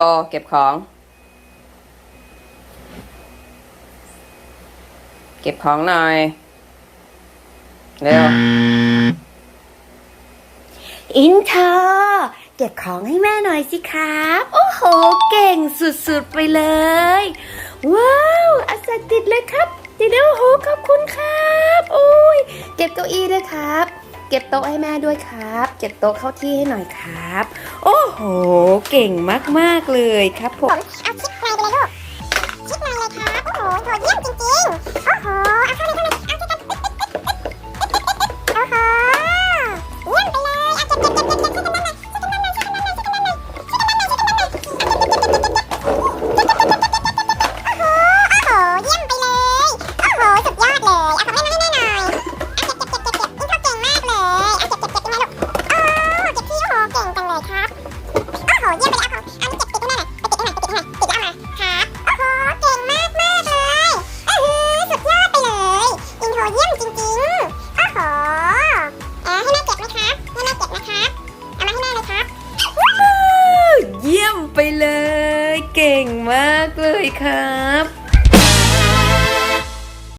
โอเก็บของ เก็บของหน่อย เร็ว อินเทอร์เก็บของให้แม่หน่อยสิครับ โอ้โห เก่งสุดๆไปเลย ว้าวอัศจรรย์เลยครับเดี๋ยวโอ้โหขอบคุณครับ โอ้ย เก็บเก้าอี้ด้วยครับ เก็บโต๊ะให้แม่ด้วยครับ เก็บโต๊ะเข้าที่ให้หน่อยครับ โอ้โห เก่งมากๆเลยครับผม เก่งมากเลยครับ